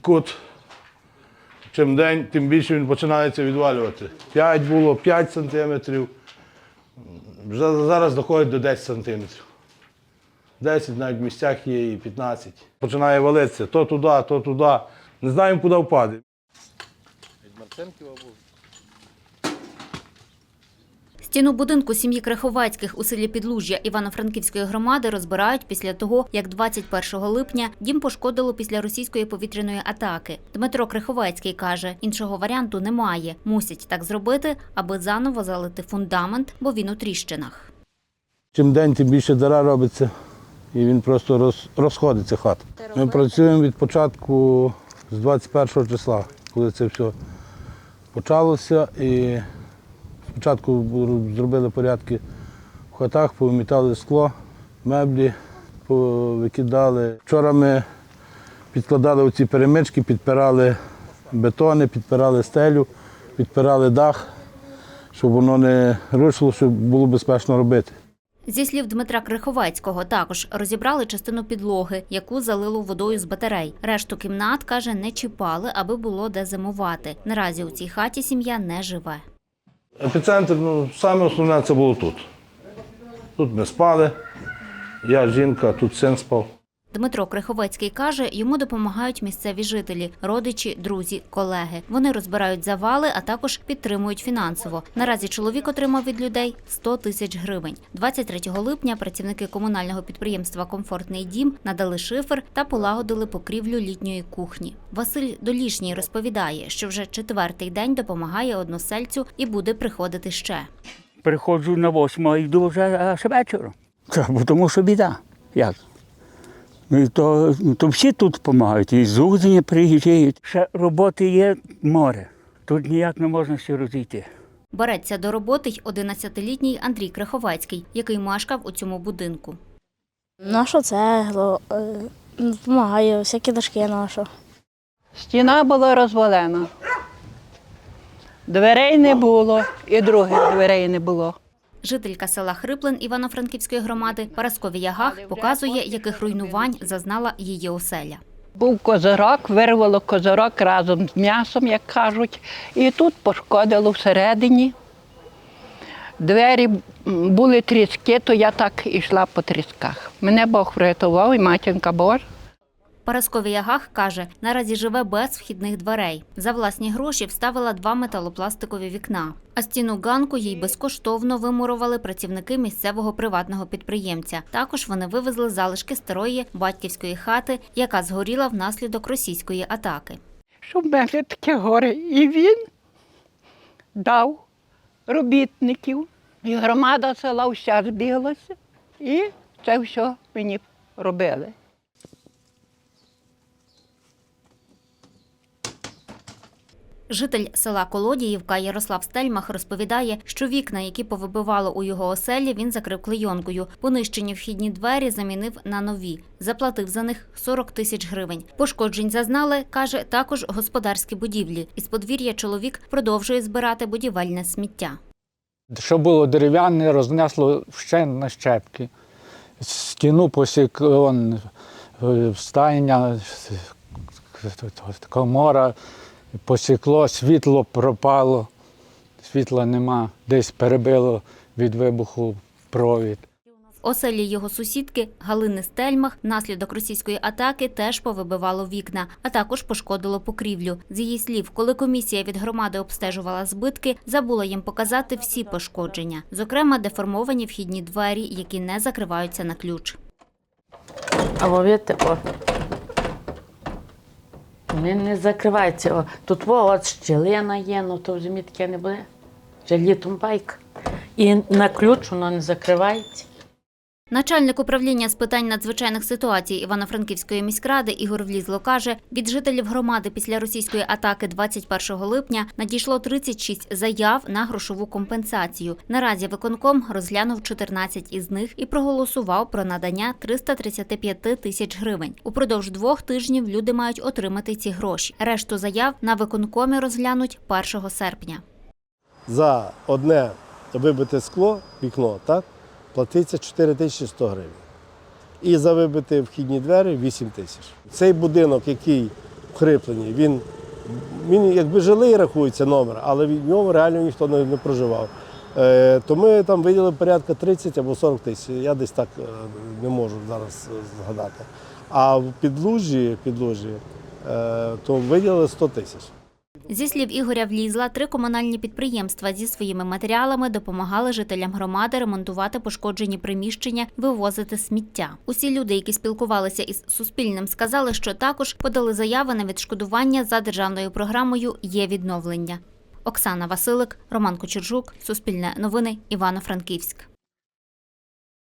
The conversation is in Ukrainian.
кут. Чим день, тим більше він починається відвалювати. 5 було 5 сантиметрів. Зараз доходить до 10 сантиметрів. 10 навіть в місцях є і 15. Починає валитися то туди, то туди. Не знаємо, куди впаде. Стіну будинку сім'ї Криховацьких у селі Підлужжя Івано-Франківської громади розбирають після того, як 21 липня дім пошкодило після російської повітряної атаки. Дмитро Криховецький каже, іншого варіанту немає. Мусять так зробити, аби заново залити фундамент, бо він у тріщинах. Чим день, тим більше дара робиться, і він просто роз, розходиться хат. Ми працюємо від початку з 21 числа, коли це все почалося. І спочатку зробили порядки в хатах, повимітали скло, меблі, повикидали. Вчора ми підкладали оці перемички, підпирали бетони, підпирали стелю, підпирали дах, щоб воно не рушило, щоб було безпечно робити. Зі слів Дмитра Криховецького, також розібрали частину підлоги, яку залило водою з батарей. Решту кімнат каже, не чіпали, аби було де зимувати. Наразі у цій хаті сім'я не живе. Епіцентр, ну, саме основне це було тут. Тут ми спали, я, жінка, тут син спав. Дмитро Криховецький каже, йому допомагають місцеві жителі, родичі, друзі, колеги. Вони розбирають завали, а також підтримують фінансово. Наразі чоловік отримав від людей 100 тисяч гривень. 23 липня працівники комунального підприємства Комфортний дім надали шифер та полагодили покрівлю літньої кухні. Василь Долішній розповідає, що вже четвертий день допомагає односельцю і буде приходити ще. Приходжу на восьму, а йду вже аж вечором. Бо тому що біда. Як? Ну, то, то всі тут допомагають, і з Узені приїжджають. Ще роботи є море. Тут ніяк не можна всі розійти. Береться до роботи й 11-літній Андрій Криховецький, який мешкав у цьому будинку. Нашу цеглу, е, допомагаю, всякі дошки нашу. Стіна була розвалена. Дверей не було, і других дверей не було. Жителька села Хриплин Івано-Франківської громади Параскові Ягах показує, яких руйнувань зазнала її оселя. Був козирок, вирвало козирок разом з м'ясом, як кажуть, і тут пошкодило всередині. Двері були тріски, то я так ішла по трісках. Мене Бог врятував і матінка Божа. Параскові Ягах каже, наразі живе без вхідних дверей. За власні гроші вставила два металопластикові вікна. А стіну ганку їй безкоштовно вимурували працівники місцевого приватного підприємця. Також вони вивезли залишки старої батьківської хати, яка згоріла внаслідок російської атаки. Щоб в мене таке горе. І він дав робітників. І громада села вся збіглася. І це все мені робили. Житель села Колодіївка Ярослав Стельмах розповідає, що вікна, які повибивало у його оселі, він закрив клейонкою. Понищені вхідні двері замінив на нові. Заплатив за них 40 тисяч гривень. Пошкоджень зазнали, каже, також господарські будівлі. Із подвір'я чоловік продовжує збирати будівельне сміття. Що було дерев'яне, рознесло ще на щепки. Стіну посікло, он, е, стайня, комора посікло, світло пропало, світла нема, десь перебило від вибуху провід. В оселі його сусідки Галини Стельмах внаслідок російської атаки теж повибивало вікна, а також пошкодило покрівлю. З її слів, коли комісія від громади обстежувала збитки, забула їм показати всі пошкодження, зокрема деформовані вхідні двері, які не закриваються на ключ. А. Вони не закриваються. Тут от щілина є, ну то в зимі не буде. Вже літом байк. І на ключ воно не закривається. Начальник управління з питань надзвичайних ситуацій Івано-Франківської міськради Ігор Влізло каже, від жителів громади після російської атаки 21 липня надійшло 36 заяв на грошову компенсацію. Наразі виконком розглянув 14 із них і проголосував про надання 335 тисяч гривень. Упродовж двох тижнів люди мають отримати ці гроші. Решту заяв на виконкомі розглянуть 1 серпня. за одне вибите скло, вікно, так, платиться 4100 гривень. І за вибиті вхідні двері 8 тисяч. Цей будинок, який укріплені. Він, він якби жилий рахується номер, але в ньому реально ніхто не, не проживав. Е, то ми там виділили порядка 30 або 40 тисяч. Я десь так е, не можу зараз згадати. А в підлужі, підлужі е, то виділили 100 тисяч. Зі слів Ігоря Влізла, три комунальні підприємства зі своїми матеріалами допомагали жителям громади ремонтувати пошкоджені приміщення, вивозити сміття. Усі люди, які спілкувалися із Суспільним, сказали, що також подали заяви на відшкодування за державною програмою Є відновлення. Оксана Василик, Роман Кочержук, Суспільне новини, Івано-Франківськ.